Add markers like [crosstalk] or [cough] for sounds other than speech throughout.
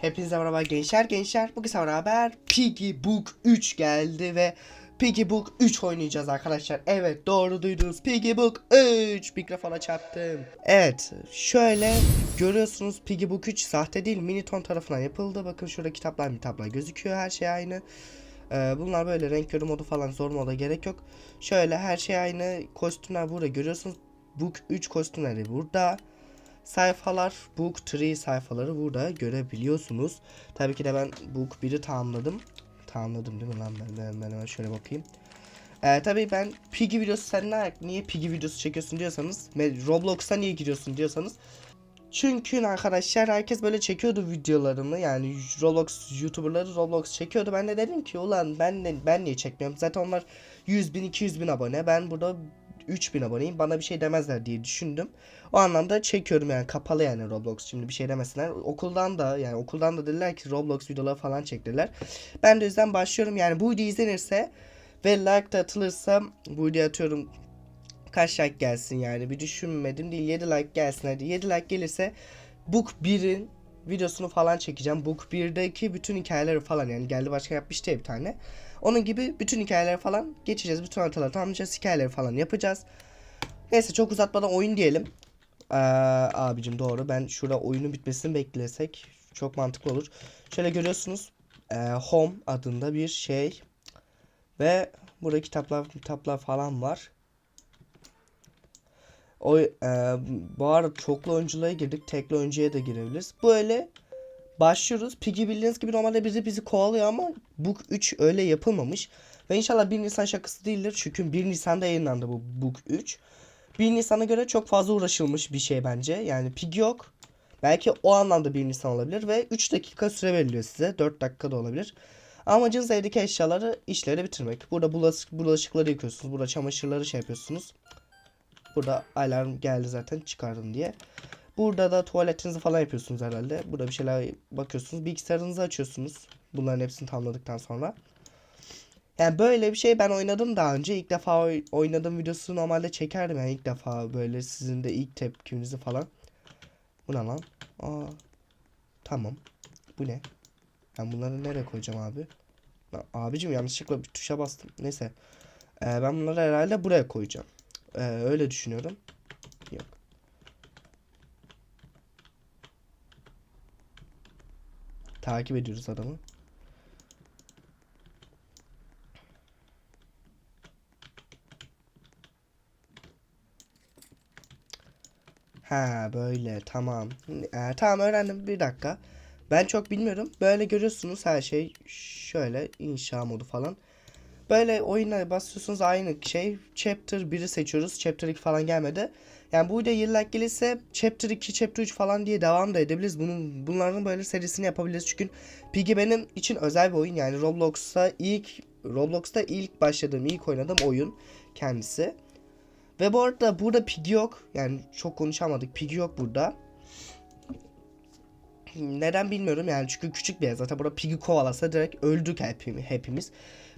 Hepinize merhaba gençler gençler. Bugün sizlerle beraber Piggy Book 3 geldi ve Piggy Book 3 oynayacağız arkadaşlar. Evet doğru duydunuz. Piggy Book 3. Mikrofona çarptım. Evet şöyle görüyorsunuz Piggy Book 3 sahte değil Miniton tarafından yapıldı. Bakın şurada kitaplar kitaplar gözüküyor. Her şey aynı. Ee, bunlar böyle renk körü modu falan zor moda gerek yok. Şöyle her şey aynı. Kostümler burada görüyorsunuz. Book 3 kostümleri burada sayfalar Book 3 sayfaları burada görebiliyorsunuz. Tabii ki de ben Book 1'i tamamladım. Tamamladım değil mi lan ben, ben, ben hemen şöyle bakayım. Ee, tabii ben Piggy videosu sen ne, niye Piggy videosu çekiyorsun diyorsanız Roblox'a niye giriyorsun diyorsanız çünkü arkadaşlar herkes böyle çekiyordu videolarımı yani Roblox YouTuber'ları Roblox çekiyordu. Ben de dedim ki ulan ben ben niye çekmiyorum? Zaten onlar 100 bin 200 bin abone. Ben burada 3000 aboneyim. Bana bir şey demezler diye düşündüm. O anlamda çekiyorum yani kapalı yani Roblox. Şimdi bir şey demesinler. Okuldan da yani okuldan da dediler ki Roblox videoları falan çektiler. Ben de yüzden başlıyorum. Yani bu video izlenirse ve like da atılırsa bu video atıyorum kaç like gelsin yani bir düşünmedim değil 7 like gelsin hadi 7 like gelirse Book 1'in videosunu falan çekeceğim. Book 1'deki bütün hikayeleri falan yani geldi başka yapmıştı ya bir tane. Onun gibi bütün hikayeleri falan geçeceğiz. Bütün haritaları tamamlayacağız. Hikayeleri falan yapacağız. Neyse çok uzatmadan oyun diyelim. Ee, abicim doğru. Ben şurada oyunun bitmesini beklesek çok mantıklı olur. Şöyle görüyorsunuz. e, Home adında bir şey. Ve burada kitaplar kitaplar falan var. O e, bu arada çoklu oyunculuğa girdik. Tekli oyuncuya da girebiliriz. Böyle başlıyoruz. Piggy bildiğiniz gibi normalde bizi bizi kovalıyor ama Book 3 öyle yapılmamış. Ve inşallah 1 Nisan şakası değildir. Çünkü 1 Nisan'da yayınlandı bu Book 3. 1 Nisan'a göre çok fazla uğraşılmış bir şey bence. Yani Piggy yok. Belki o anlamda 1 Nisan olabilir ve 3 dakika süre veriliyor size. 4 dakika da olabilir. Amacınız evdeki eşyaları, işleri bitirmek. Burada bulaşık, bulaşıkları yıkıyorsunuz. Burada çamaşırları şey yapıyorsunuz. Burada alarm geldi zaten çıkardım diye. Burada da tuvaletinizi falan yapıyorsunuz herhalde. Burada bir şeyler bakıyorsunuz. Bilgisayarınızı açıyorsunuz. Bunların hepsini tamamladıktan sonra. Yani böyle bir şey ben oynadım daha önce. İlk defa oy- oynadığım videosu normalde çekerdim. Yani ilk defa böyle sizin de ilk tepkinizi falan. Bu ne lan? Aa, tamam. Bu ne? Ben bunları nereye koyacağım abi? Abicim yanlışlıkla bir tuşa bastım. Neyse. Ee, ben bunları herhalde buraya koyacağım. Ee, öyle düşünüyorum. Yok. Takip ediyoruz adamı. Ha böyle tamam. Ee, tamam öğrendim bir dakika. Ben çok bilmiyorum. Böyle görüyorsunuz her şey şöyle inşa modu falan. Böyle oyuna basıyorsunuz aynı şey. Chapter 1'i seçiyoruz. Chapter 2 falan gelmedi. Yani bu video 20 like gelirse Chapter 2, Chapter 3 falan diye devam da edebiliriz. Bunun, bunların böyle serisini yapabiliriz. Çünkü Piggy benim için özel bir oyun. Yani Roblox'ta ilk Roblox'ta ilk başladığım, ilk oynadığım oyun kendisi. Ve bu arada burada Piggy yok. Yani çok konuşamadık. Piggy yok burada. Neden bilmiyorum yani çünkü küçük bir yer. Zaten burada Piggy kovalasa direkt öldük hepimiz.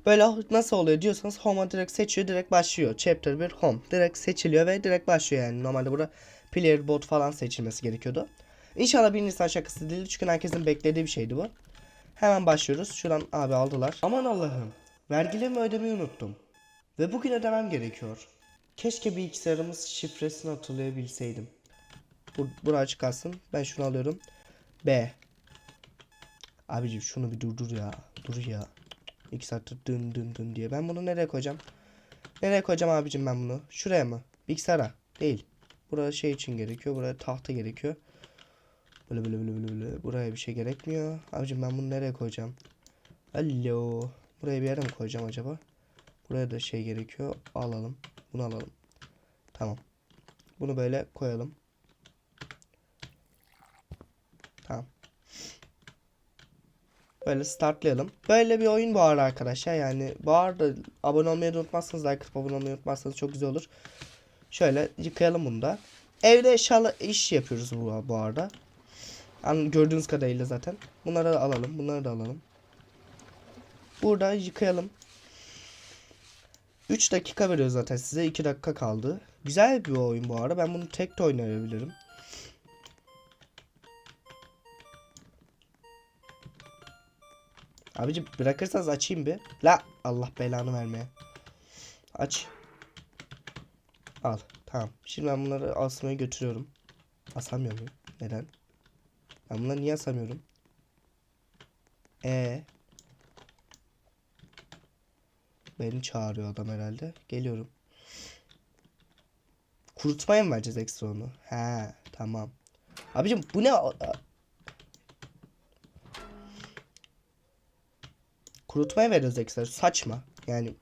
Böyle nasıl oluyor diyorsanız home'a direkt seçiyor direkt başlıyor. Chapter 1 home direkt seçiliyor ve direkt başlıyor yani. Normalde burada player bot falan seçilmesi gerekiyordu. İnşallah bir Nisan şakası değil çünkü herkesin beklediği bir şeydi bu. Hemen başlıyoruz. Şuradan abi aldılar. Aman Allah'ım. Vergilerimi ödemeyi unuttum. Ve bugün ödemem gerekiyor. Keşke bilgisayarımız şifresini hatırlayabilseydim. Bu, buraya çıkarsın. Ben şunu alıyorum. B. Abicim şunu bir durdur ya. Dur ya. İki saattir dın dın dın diye. Ben bunu nereye koyacağım? Nereye koyacağım abicim ben bunu? Şuraya mı? Bilgisayara. Değil. Buraya şey için gerekiyor. Buraya tahta gerekiyor. Böyle böyle böyle böyle böyle. Buraya bir şey gerekmiyor. Abicim ben bunu nereye koyacağım? Alo. Buraya bir yere mi koyacağım acaba? Buraya da şey gerekiyor. Alalım. Bunu alalım. Tamam. Bunu böyle koyalım. Tamam. Böyle startlayalım. Böyle bir oyun arada arkadaşlar. Yani bu arada abone olmayı da unutmazsanız, like atıp abone olmayı unutmazsanız çok güzel olur. Şöyle yıkayalım bunu da. Evde eşyalı iş yapıyoruz bu, bu arada. An gördüğünüz kadarıyla zaten. Bunları da alalım. Bunları da alalım. Burada yıkayalım. 3 dakika veriyor zaten size. 2 dakika kaldı. Güzel bir oyun bu arada. Ben bunu tek de oynayabilirim. Abici bırakırsanız açayım bir. La Allah belanı vermeye. Aç. Al. Tamam. Şimdi ben bunları asmaya götürüyorum. Asamıyor muyum? Neden? Ben bunları niye asamıyorum? E Beni çağırıyor adam herhalde. Geliyorum. Kurutmaya mı vereceğiz ekstra onu? He tamam. Abicim bu ne? Kurutmaya veriyoruz. Saçma. Yani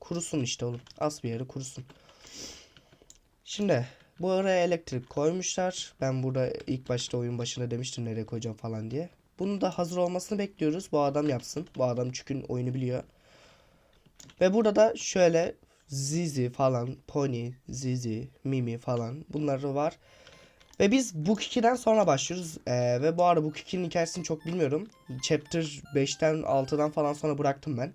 kurusun işte oğlum. Az bir yere kurusun. Şimdi bu araya elektrik koymuşlar. Ben burada ilk başta oyun başında demiştim nereye koyacağım falan diye. Bunun da hazır olmasını bekliyoruz. Bu adam yapsın. Bu adam çünkü oyunu biliyor. Ve burada da şöyle Zizi falan, Pony, Zizi, Mimi falan bunları var. Ve biz Book 2'den sonra başlıyoruz. Ee, ve bu arada Book 2'nin hikayesini çok bilmiyorum. Chapter 5'ten 6'dan falan sonra bıraktım ben.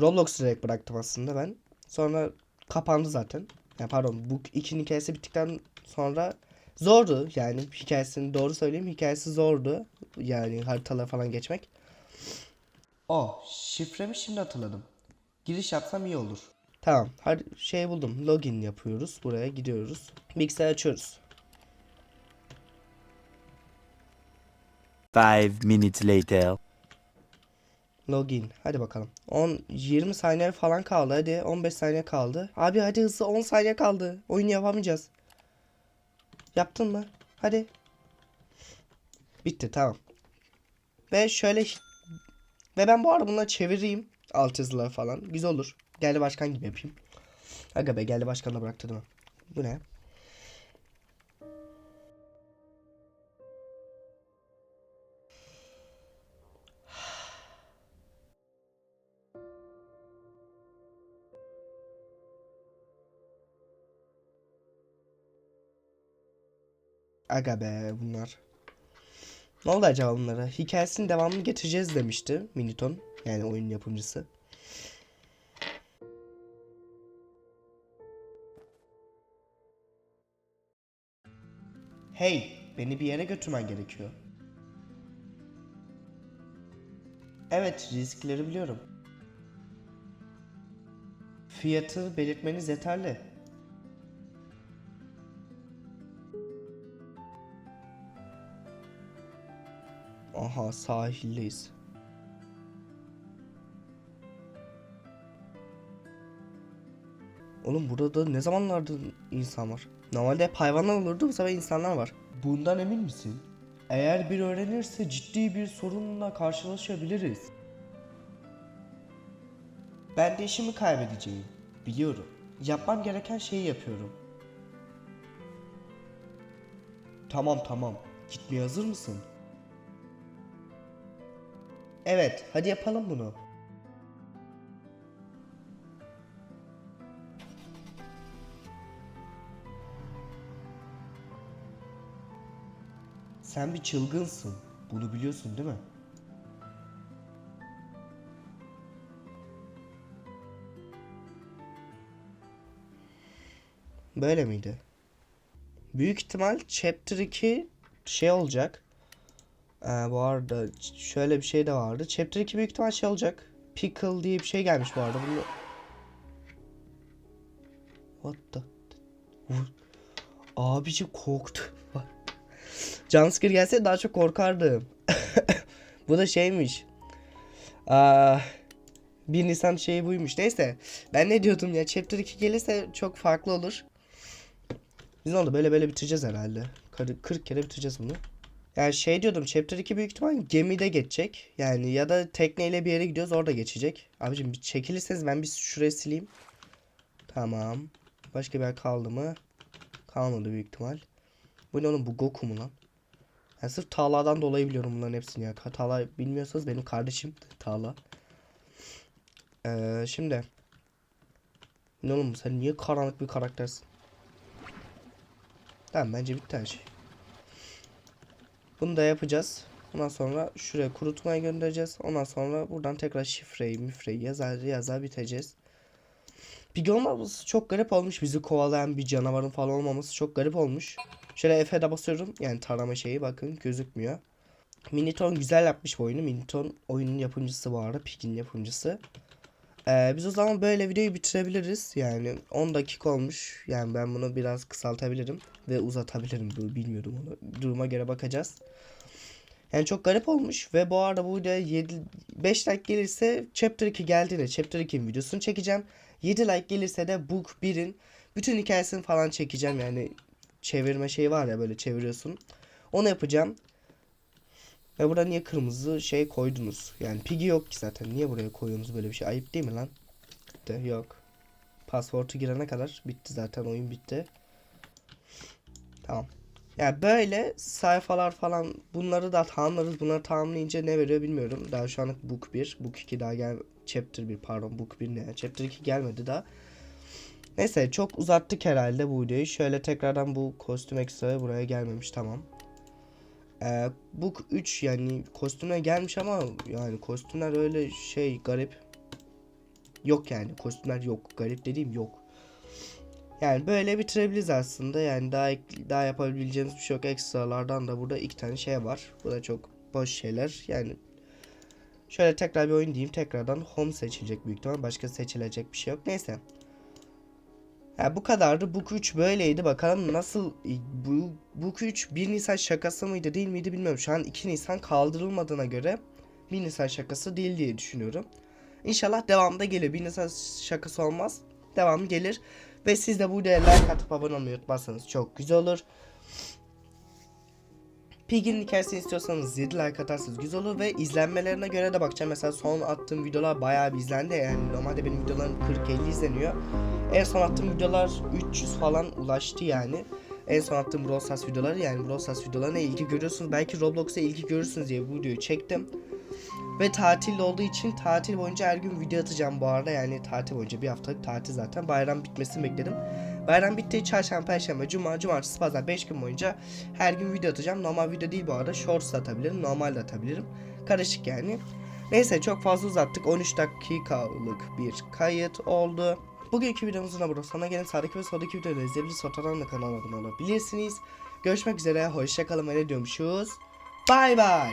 Roblox direkt bıraktım aslında ben. Sonra kapandı zaten. Ya pardon Book 2'nin hikayesi bittikten sonra zordu. Yani hikayesini doğru söyleyeyim hikayesi zordu. Yani haritalara falan geçmek. Oh şifremi şimdi hatırladım. Giriş yapsam iyi olur. Tamam. Hadi şey buldum. Login yapıyoruz. Buraya gidiyoruz. Bilgisayar açıyoruz. Five minutes later. Login. Hadi bakalım. 10 20 saniye falan kaldı. Hadi 15 saniye kaldı. Abi hadi hızlı 10 saniye kaldı. Oyun yapamayacağız. Yaptın mı? Hadi. Bitti tamam. Ve şöyle ve ben bu arada bunları çevireyim. Alt yazıları falan. Güzel olur. Geldi başkan gibi yapayım. Aga be geldi başkanla bıraktı mi? Bu ne? Aga be bunlar. Ne oldu acaba bunlara? Hikayesinin devamını getireceğiz demişti Miniton. Yani oyun yapımcısı. Hey, beni bir yere götürmen gerekiyor. Evet, riskleri biliyorum. Fiyatı belirtmeniz yeterli. Aha sahildeyiz. Oğlum burada da ne zamanlardır insan var? Normalde hep hayvanlar olurdu bu sefer insanlar var. Bundan emin misin? Eğer bir öğrenirse ciddi bir sorunla karşılaşabiliriz. Ben de işimi kaybedeceğim. Biliyorum. Yapmam gereken şeyi yapıyorum. Tamam tamam. Gitmeye hazır mısın? Evet, hadi yapalım bunu. Sen bir çılgınsın. Bunu biliyorsun değil mi? Böyle miydi? Büyük ihtimal Chapter 2 şey olacak. Ee, bu arada şöyle bir şey de vardı. Chapter 2 büyük ihtimal şey olacak. Pickle diye bir şey gelmiş bu arada. Bunu... What the... Vur. Abici korktu. Jumpscare gelse daha çok korkardım. [laughs] bu da şeymiş. Aa, bir Nisan şeyi buymuş. Neyse. Ben ne diyordum ya. Chapter 2 gelirse çok farklı olur. Biz ne oldu? Böyle böyle bitireceğiz herhalde. 40 kere bitireceğiz bunu. Yani şey diyordum Chapter 2 büyük ihtimal gemide geçecek. Yani ya da tekneyle bir yere gidiyoruz orada geçecek. Abicim bir çekilirseniz ben bir şuraya sileyim. Tamam. Başka bir yer kaldı mı? Kalmadı büyük ihtimal. Bu ne oğlum bu Goku mu lan? Ben sırf Tağla'dan dolayı biliyorum bunların hepsini ya. Tağla bilmiyorsanız benim kardeşim Tağla. Ee, şimdi. Ne oğlum sen niye karanlık bir karaktersin? Tamam bence bitti her şey. Bunu da yapacağız. Ondan sonra şuraya kurutmaya göndereceğiz. Ondan sonra buradan tekrar şifreyi mifreyi yazar yazar biteceğiz. Pigi olmaması çok garip olmuş. Bizi kovalayan bir canavarın falan olmaması çok garip olmuş. Şöyle F'de basıyorum. Yani tarama şeyi bakın gözükmüyor. Miniton güzel yapmış bu oyunu. Miniton oyunun yapımcısı bu arada. Pig'in yapımcısı. Ee, biz o zaman böyle videoyu bitirebiliriz. Yani 10 dakika olmuş. Yani ben bunu biraz kısaltabilirim. Ve uzatabilirim. Bu bilmiyorum onu. Duruma göre bakacağız. Yani çok garip olmuş. Ve bu arada bu videoya 7, 5 like gelirse Chapter 2 geldiğinde Chapter 2'nin videosunu çekeceğim. 7 like gelirse de Book 1'in bütün hikayesini falan çekeceğim. Yani çevirme şeyi var ya böyle çeviriyorsun. Onu yapacağım. Ve burada niye kırmızı şey koydunuz? Yani Piggy yok ki zaten. Niye buraya koyuyorsunuz böyle bir şey? Ayıp değil mi lan? De yok. Pasportu girene kadar bitti zaten oyun bitti. Tamam. Yani böyle sayfalar falan bunları da tamamlarız. Bunları tamamlayınca ne veriyor bilmiyorum. Daha şu anlık book 1, book 2 daha gel chapter 1 pardon book 1 ne? Chapter 2 gelmedi daha. Neyse çok uzattık herhalde bu videoyu. Şöyle tekrardan bu kostüm ekstra buraya gelmemiş tamam. Ee, Book 3 yani kostümler gelmiş ama yani kostümler öyle şey garip. Yok yani kostümler yok. Garip dediğim yok. Yani böyle bitirebiliriz aslında. Yani daha daha yapabileceğimiz bir şey yok. Ekstralardan da burada iki tane şey var. Bu da çok boş şeyler. Yani şöyle tekrar bir oyun diyeyim. Tekrardan home seçilecek büyük ihtimal. Başka seçilecek bir şey yok. Neyse. Ya bu kadardı. Book 3 böyleydi. Bakalım nasıl bu Book 3 1 Nisan şakası mıydı değil miydi bilmiyorum. Şu an 2 Nisan kaldırılmadığına göre 1 Nisan şakası değil diye düşünüyorum. İnşallah devamda gelir. 1 Nisan şakası olmaz. Devamı gelir. Ve siz de bu videoya like atıp abone olmayı unutmazsanız çok güzel olur. Piggy'nin hikayesini istiyorsanız 7 like atarsanız güzel olur ve izlenmelerine göre de bakacağım. Mesela son attığım videolar bayağı bir izlendi. Yani normalde benim videolarım 40-50 izleniyor. En son attığım videolar 300 falan ulaştı yani. En son attığım Brawl Stars videoları yani Brawl Stars videolarına ilgi görüyorsunuz. Belki Roblox'a ilgi görürsünüz diye bu videoyu çektim. Ve tatil olduğu için tatil boyunca her gün video atacağım bu arada. Yani tatil boyunca bir haftalık tatil zaten. Bayram bitmesini bekledim. Bayram bitti. Çarşamba, Perşembe, Cuma, Cumartesi, Pazar 5 gün boyunca her gün video atacağım. Normal video değil bu arada. Shorts atabilirim. Normal de atabilirim. Karışık yani. Neyse çok fazla uzattık. 13 dakikalık bir kayıt oldu. Bugünkü videomuzun da burada sonuna gelin. Sağdaki ve soldaki videoları izleyebilirsiniz. Fotoğraflarına da kanalıma abone olabilirsiniz. Görüşmek üzere. Hoşçakalın ve ne diyormuşuz? Bay bay.